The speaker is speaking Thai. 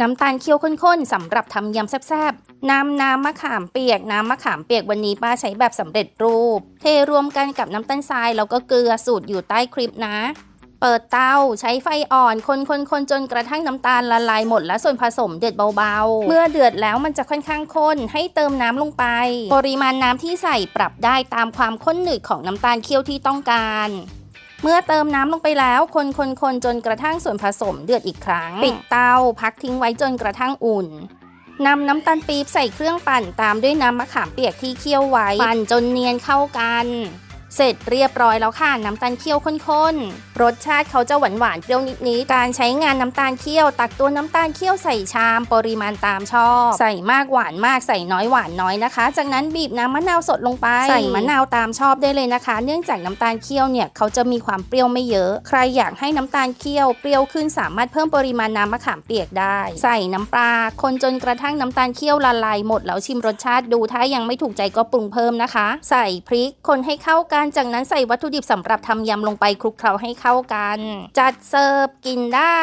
น้ำตาลเคี่ยวข้นๆสำหรับทำยำแซ่บๆ น้ำน้ำมะขามเปียก น้ำมะขามเปียกวันนี้ป้าใช้แบบสำเร็จรูป เทรวมกันกับน้ำตาลทรายแล้วก็เกลือสูตรอยู่ใต้คลิปนะ เปิดเตาใช้ไฟอ่อนคนคนคนจนกระทั่งน้ำตาลละลายหมดและส่วนผสมเดือดเบาๆ เมื่อเดือดแล้วมันจะค่อนข้างข้นให้เติมน้ำลงไป ปริมาณน้ำที่ใส่ปรับได้ตามความข้นหนืดของน้ำตาลเคี่ยวที่ต้องการ เมื่อเติมน้ำลงไปแล้ว คนคนคนจนกระทั่งส่วนผสมเดือดอีกครั้ง ปิดเตาพักทิ้งไว้จนกระทั่งอุ่นนำน้ำตาลปี๊บใส่เครื่องปั่นตามด้วยน้ำมะขามเปียกที่เคี่ยวไว้ ปั่นจนเนียนเข้ากัน เสร็จเรียบร้อยแล้วค่ะน้ำตาลเคี่ยวข้นๆ รสชาติเขาจะหวานหวานๆเปรี้ยวนิดๆ การใช้งานน้ำตาลเคี่ยว ตักตัวน้ำตาลเคี่ยวใส่ชามปริมาณตามชอบ ใส่มากหวานมากใส่น้อยหวานน้อยนะคะ จากนั้นบีบน้ำมะนาวสดลงไป ใส่มะนาวตามชอบได้เลยนะคะ เนื่องจากน้ำตาลเคี่ยวเนี่ยเขาจะมีความเปรี้ยวไม่เยอะ ใครอยากให้น้ำตาลเคี่ยวเปรี้ยวขึ้นสามารถเพิ่มปริมาณน้ำมะขามเปียกได้ ใส่น้ำปลาคนจนกระทั่งน้ำตาลเคี่ยวละลายหมดแล้วชิมรสชาติดูถ้ายังไม่ถูกใจก็ปรุงเพิ่มนะคะ ใส่พริกคนให้เข้ากันกัน จากนั้นใส่วัตถุดิบสำหรับทำยำลงไปคลุกเคล้าให้เข้ากัน จัดเสิร์ฟกินได้